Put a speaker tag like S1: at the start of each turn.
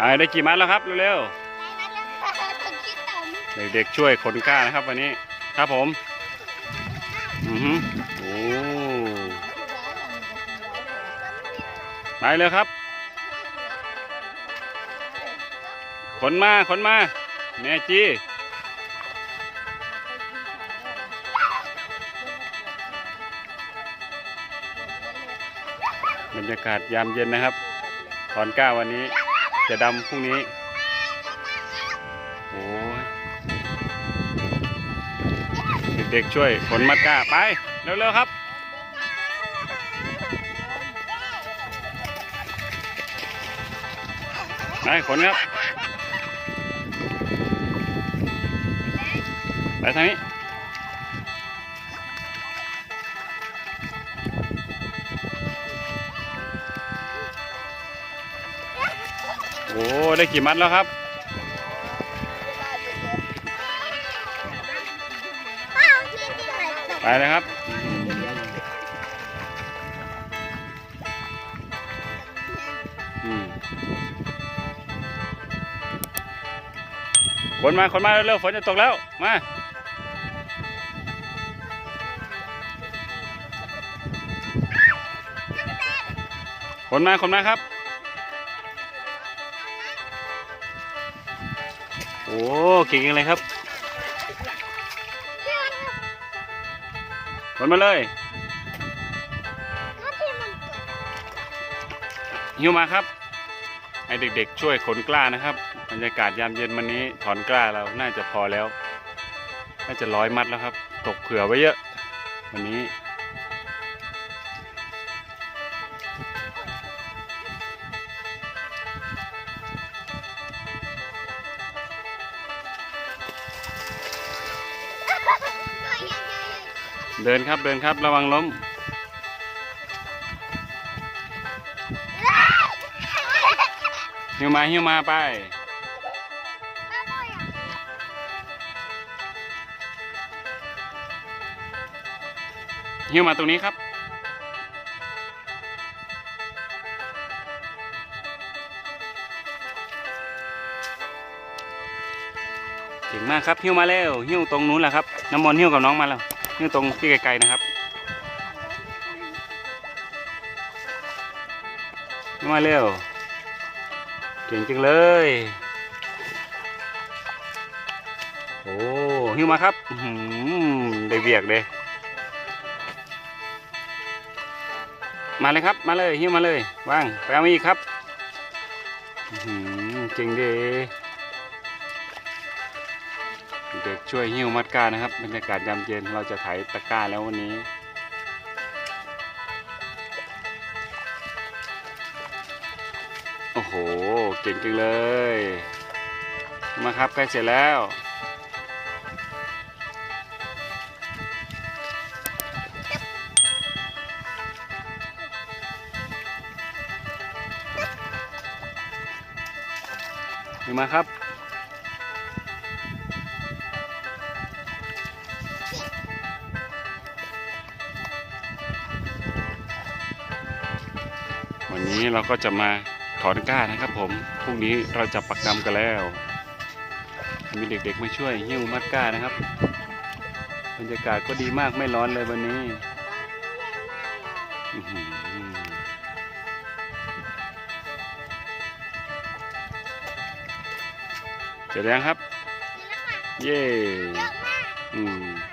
S1: อ่าได้กี่มัดแล้วครับเร็ว
S2: ได้แล้วค่ะถึงคิดต่อม
S1: ๆเด็กๆช่วยขนกล้านะครับวันนี้ครับผมอือฮึโอ้ไปเลยครับ ขนมาขนมาแม่จีบรรยากาศยามเย็นนะครับถอนกล้าวันนี้ จะดำพรุ่งนี้โอ้ยเด็กๆช่วยขนมัดกล้าไป เร็วๆครับไปขนครับ ไปทางนี้ โอ้ได้กี่มัดแล้วครับ
S2: อ้าวที่ที่ไหนตก
S1: ไปเลยครับอืมขนมาขนมาเร็วๆฝนจะตกแล้ว มาขนมาขนมาครับ โอ้เก่งจังเลยครับขนมาเลยหิวมาครับ ให้เด็กๆช่วยขนกล้านะครับ บรรยากาศยามเย็นวันนี้ถอนกล้าเราน่าจะพอแล้ว น่าจะร้อยมัดแล้วครับ ตกเผื่อไว้เยอะ วันนี้ เดินครับเดินครับระวังล้ม หิ้วมาหิ้วมาไป หิ้วมาตรงนี้ครับ เก่งมากครับหิ้วมาแล้วหิ้วตรงนู้นแหละครับ น้ำมนต์หิ้วกับน้องมาแล้ว หิ้วตรงที่ไกลๆนะครับมาเร็วเก่งจังเลยโอ้หิ้วมาครับหือได้เบียกเลยมาเลยครับมาเลยหิ้วมาเลยว่างไปเอามาอีกครับหือเก่งดี เด็กช่วยหิ้วมัดก้านะครับบรรยากาศยามเย็นเราจะไถตะกร้าแล้ววันนี้ โอ้โห เก่งจังเลย มาครับใกล้เสร็จแล้วมาครับ วันนี้เราก็จะมาถอนก้านะครับผม พรุ่งนี้เราจะปักกรรมกันแล้ว มีเด็กๆมาช่วยหิ้วมัดก้านะครับ บรรยากาศก็ดีมากไม่ร้อนเลยวันนี้อื้อหือเสร็จแล้วครับ เย้
S2: เยอะม